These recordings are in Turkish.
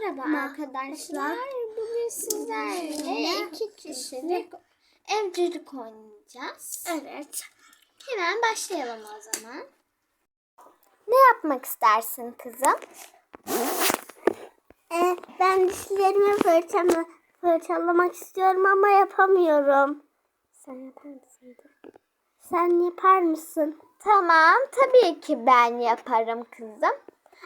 Merhaba arkadaşlar. Bugün sizlerle iki kişilik evcilik oynayacağız. Evet. Hemen başlayalım o zaman. Ne yapmak istersin kızım? Ee, ben dişlerimi fırçala, fırçalamak istiyorum ama yapamıyorum. Sen yapar mısın? Sen yapar mısın? Tamam, tabii ki ben yaparım kızım.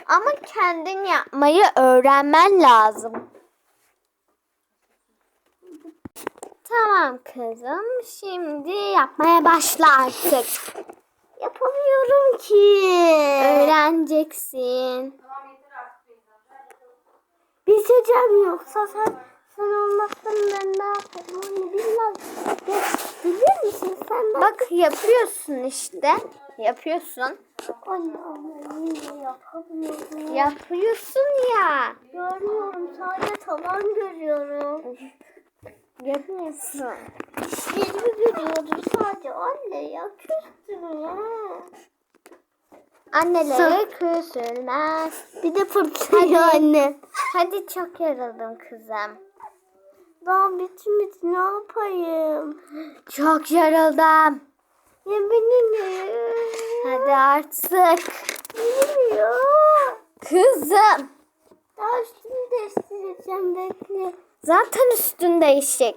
Ama kendin yapmayı öğrenmen lazım. Tamam kızım, şimdi yapmaya başla artık. Yapamıyorum ki. Öğreneceksin. Biteceğim yoksa sen sen olmazsan ben ne yaparım onu bilmem. Ya, bilir misin sen ben? Bak yapıyorsun işte. Yapıyorsun. Anne anne yine yapamıyorum. Yapıyorsun ya. Görmüyorum sadece tavan görüyorum. Yapıyorsun. Dişlerimi görüyorum sadece anne ya küstüm ya. Anneleri küsülmez. Bir de fırçalıyor anne. Hadi çok yoruldum kızım. Daha bitmedi ne yapayım? Çok yoruldum. Ya beni ne? Hadi artık. Bilmiyor. Kızım. Daha üstünü değiştireceğim bekle. Zaten üstün değişik.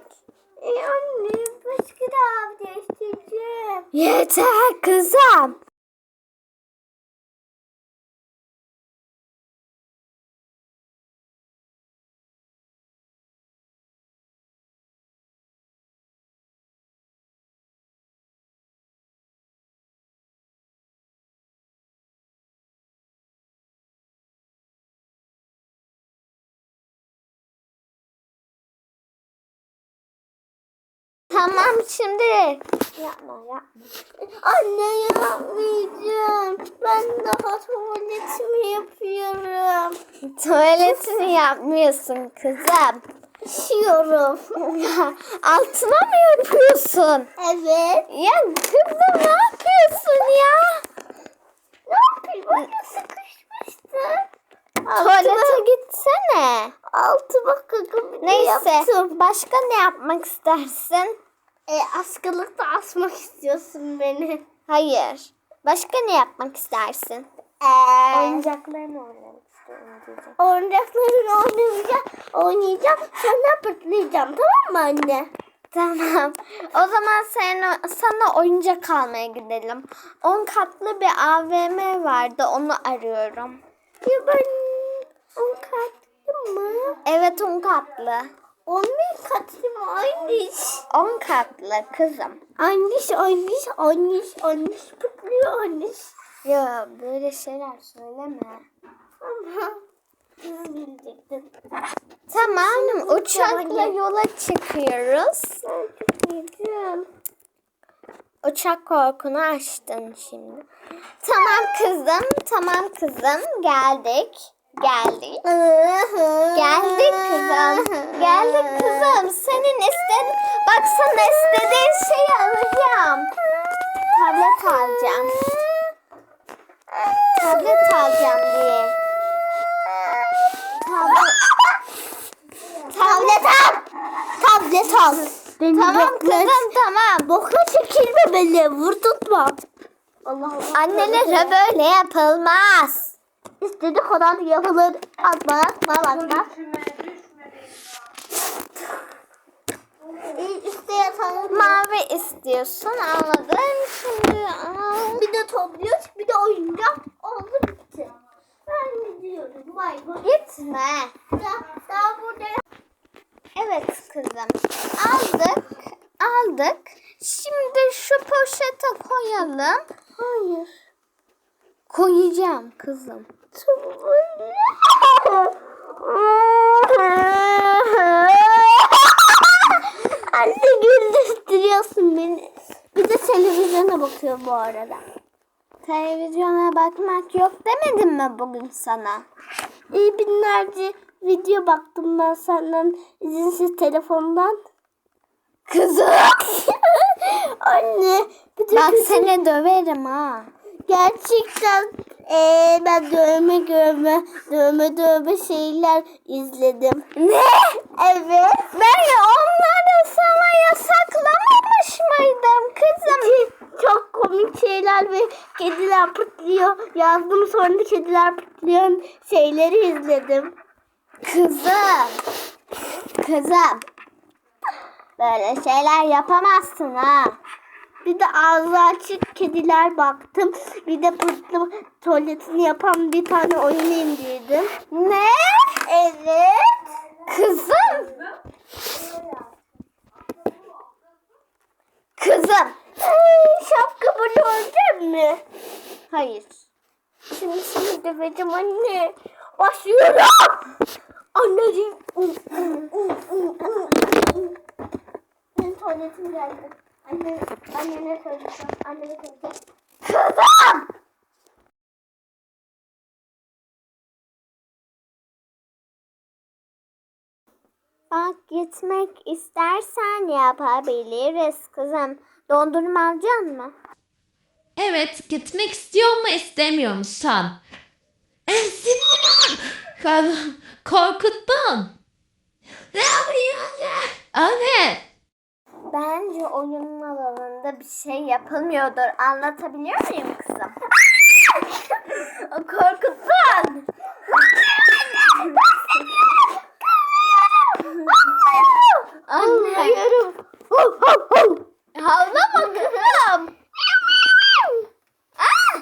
E anne başka daha değiştireceğim. Yeter kızım. Tamam şimdi. Yapma yapma. Anne yapmayacağım. Ben daha tuvaletimi yapıyorum. Tuvaletini yapmıyorsun kızım. Üşüyorum. Altına mı yapıyorsun? Evet. Ya kızım ne yapıyorsun ya? Ne yapayım? Anne sıkışmıştı. Tuvalete gitsene. Bir de Neyse. yaptım. Başka ne yapmak istersin? E, askılıkta asmak istiyorsun beni. Hayır. Başka ne yapmak istersin? Eee. Oyuncaklarını oynamak istiyorum diyeceğim. Oyuncaklarını oynayacağım. Oynayacağım. Sonra pırtlayacağım. Tamam mı anne? Tamam. O zaman sen, sana oyuncak almaya gidelim. 10 katlı bir AVM vardı. Onu arıyorum. Ya ben on katlı mı? Evet 10 katlı. On bin katlı mı? Anniş. 10 katlı kızım. Anniş, anniş, anniş, anniş pırtlıyor anniş. Ya böyle şeyler söyleme. Ama nasıl bilecektin? Tamam uçakla yola çıkıyoruz. Yiyeceğim. Uçak korkunu açtın şimdi. Tamam kızım, tamam kızım. Geldik. Geldik. Geldik kızım. Geldik kızım. Senin istediğin, bak sana istediğin şeyi alacağım. Tablet alacağım. Tablet alacağım diye. Tablet. Tablet al. Tablet al. Tamam kızım tamam. Boka çekilme beni. Vur tutma. Allah Allah. Annelere böyle yapılmaz. İstediği kadar yapılır. Atma atma atma. Yatalım. Mavi istiyorsun anladım. Şimdi al. Bir de topluyor bir de oyuncak oldu bitti. Ben gidiyorum. Vay vay. Gitme. Daha, daha burada Evet kızım. Aldık. Aldık. Şimdi şu poşete koyalım. Hayır. Koyacağım kızım. Anne güldürtüyorsun beni. Bir de bakıyor bu arada. Televizyona bakmak yok demedim mi bugün sana? İyi binlerce video baktım ben senden izinsiz telefondan. Kızım. Anne Bak kızım- seni döverim ha. Gerçekten eee, ben dövme dövme dövme dövme şeyler izledim. Ne? Evet. Ben onları sana yasaklamamış mıydım şeyler ve kediler pırtlıyor. Yazdım sonra da kediler pırtlıyor şeyleri izledim. Kızım. Kızım. Böyle şeyler yapamazsın ha. Bir de ağzı açık kediler baktım. Bir de pırtlı tuvaletini yapan bir tane oyun indirdim. Ne? Evet. Kızım. Olacak mı? Hayır. Şimdi seni döveceğim anne. Başlıyorum. Anneciğim. Benim tuvaletim geldi. Anne, annene söyleyeceğim. Annene söyleyeceğim. Kızım. Bak gitmek istersen yapabiliriz kızım. Dondurma alacak mı? Evet, gitmek istiyor mu istemiyor musun? Kor- Korkuttun. Ne yapıyorsun? Evet. Bence oyunun alanında bir şey yapılmıyordur. Anlatabiliyor muyum kızım? Korkuttun. Anne. Hayırım. Havlama kızım. Ah!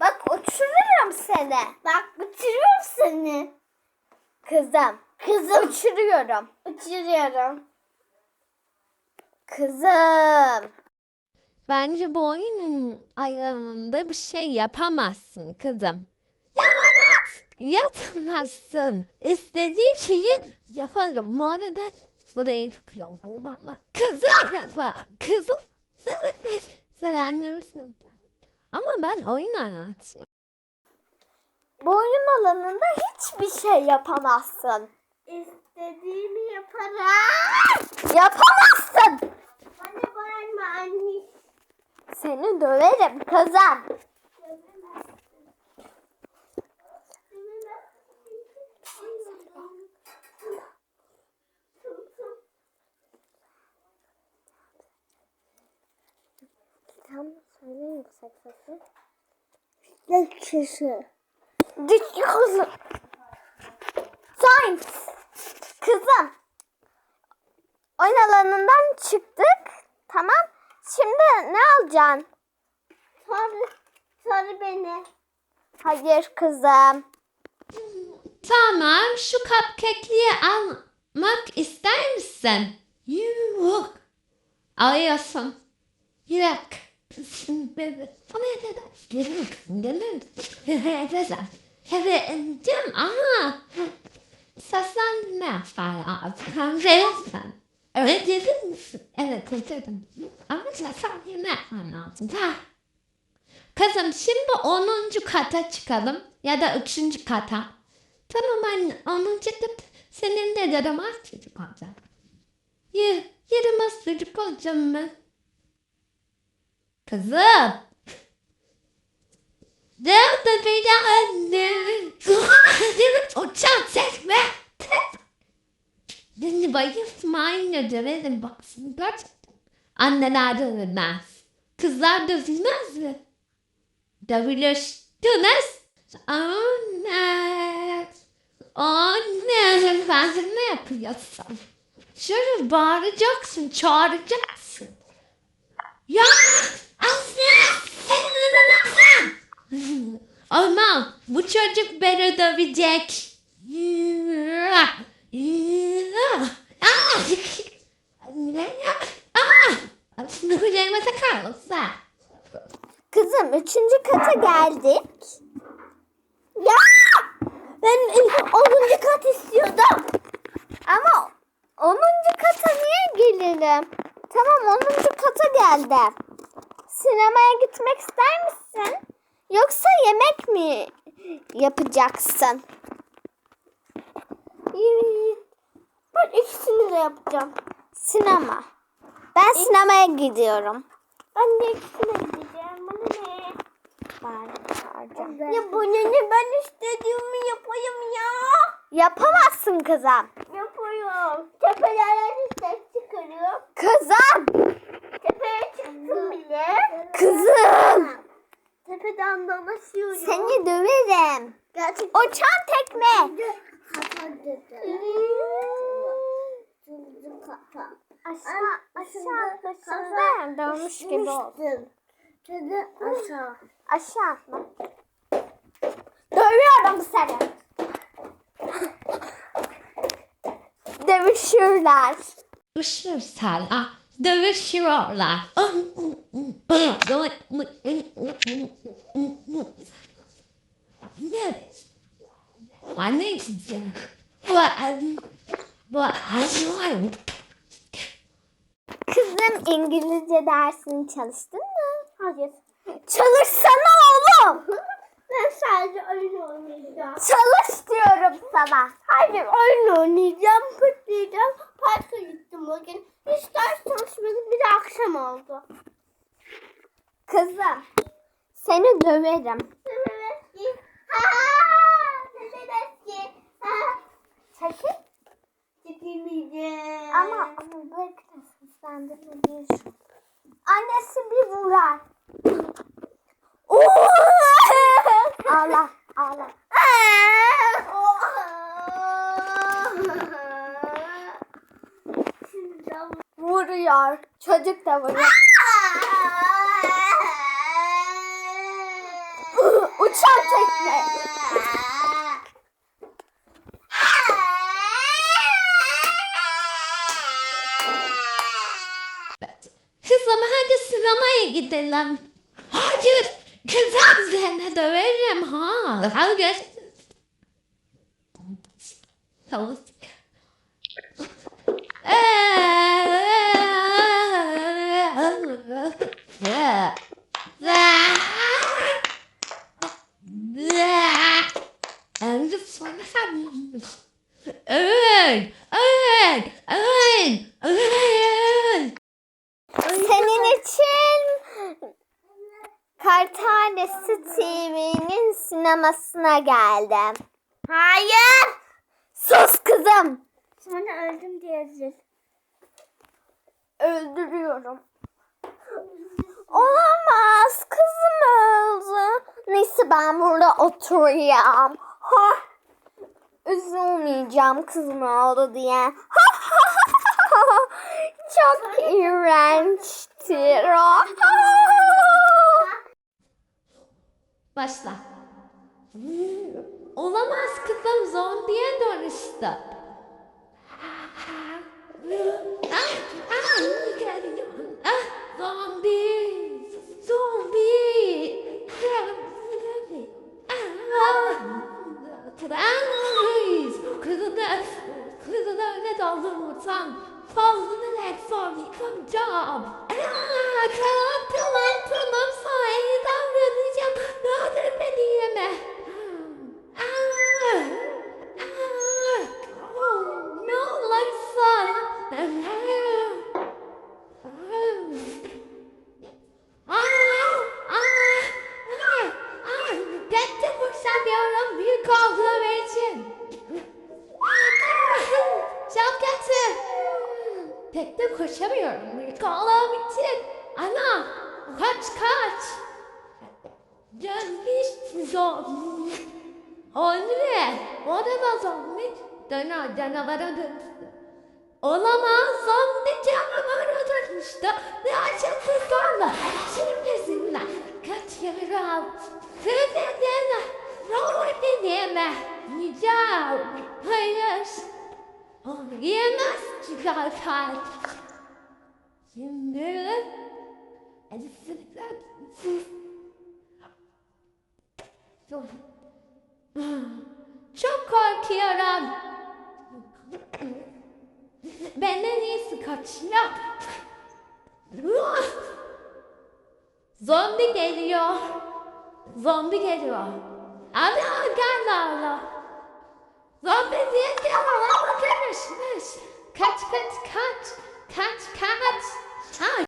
Bak uçururum seni. Bak uçuruyorum seni. Kızım. Kızım. Uçuruyorum. Kızım. Bence bu oyunun ayarında bir şey yapamazsın kızım. Yapamazsın. İstediğin şeyi yaparım. Bu arada burayı tutuyorum. Kızım yapma. Kızım. Sen anlıyorsun. Ama ben oyun anlatıyorum. Bu oyun alanında hiçbir şey yapamazsın. İstediğimi yaparım. Yapamazsın. Anne bağırma anne. Seni döverim kızım. Tam söyle yüksek sesle. Yüksek sesi. Dik kızım. Science. Kızım. Oyun alanından çıktık. Tamam. Şimdi ne alacaksın? Sarı, sarı beni. Hayır kızım. Tamam şu cupcake'liği almak ister misin? Yok. Alıyorsun. Yok. Sevindim ama seslen ne falan. Resmen. Evet dedin misin? Evet dedim. Ama seslen ne lazım. Ha. Kızım şimdi 10. kata çıkalım ya da 3. kata. Tamam anne 10. kat senin de yaramaz çocuk olacak. Yaramaz çocuk olacağım ben. Kızım. Nerede beni anne? Uçan ve Beni bayıltma anne döverim baksın gerçekten. Anneler dövülmez. Kızlar dövülmez mi? Dövülürsünüz. Anne. Anne. Ben ne yapıyorsun? Şöyle bağıracaksın, çağıracaksın. Ya anne. Ama bu çocuk beni dövecek. Kucağıma takar olsa. Kızım üçüncü kata geldik. Ya! Ben 10. kat istiyordum. Ama 10. kata niye gelelim? Tamam 10. kata geldim. Sinemaya gitmek ister misin? Yoksa yemek mi yapacaksın? Ben ikisini de yapacağım. Sinema. Ben sinemaya gidiyorum. Ben de ikisine gideceğim. Bana Bağıracağım. Ya bu ne ne ben istediğimi yapayım ya. Yapamazsın kızım. Yapıyorum. Tepelerden ses çıkarıyorum. Kızım. Tepeye çıktım bile. Kızım. Tepeden dolaşıyorum. Seni döverim. Gerçekten. O çan tekme. Aşağı, aşağı, aşağı. Dönmüş gibi oldu. Dedi aşağı. Aşağı. Dövüyorum seni. Dövüşürler. Dövüşürler. Dövüşüyorlar. Annem. Kızım İngilizce dersini çalıştın mı? Hayır. Çalışsana oğlum. Ben sadece oyun oynayacağım. Çalış diyorum sana. Hayır oyun oynayacağım, pıtlayacağım. Parka gittim bugün. Hiç ders çalışmadım. Bir de akşam oldu. Kızım seni döverim. Çekil. Çekilmeyeceğim. Ama ama bekle seslendirme değil şu. Annesi bir vurar. Ağla ağla. Vuruyor. Çocuk da vuruyor. Uçan tekme. Kızım hadi sinemaya gidelim. Hayır. Kızım seni döverim ha. Hayır. Tavus. Sinemasına geldim. Hayır. Sus kızım. Sonra öldüm diyeceğiz. Öldürüyorum. Olamaz. Kızım öldü. Neyse ben burada oturayım. Ha. Üzülmeyeceğim kızım öldü diye. Çok iğrençtir. Başla. Olamaz kızım zombiye dönüştü. Gelmiş zombi. Anne o da da zombi. Dana canavara dönüştü. Olamaz zombi canavara dönüştü. Ne açık tutarla. Şimdi sizinle kaçıyorum. Olur beni yeme. Yiyeceğim. Hayır. Yemez çıkarken. Şimdi acısızlıklar. Çok korkuyorum. Benden iyisi kaçıyor. Zombi geliyor. Zombi geliyor. Ana gel Allah. Zombi diye geliyor. Ama gelmişmiş. Kaç kaç kaç. Kaç kaç. Ha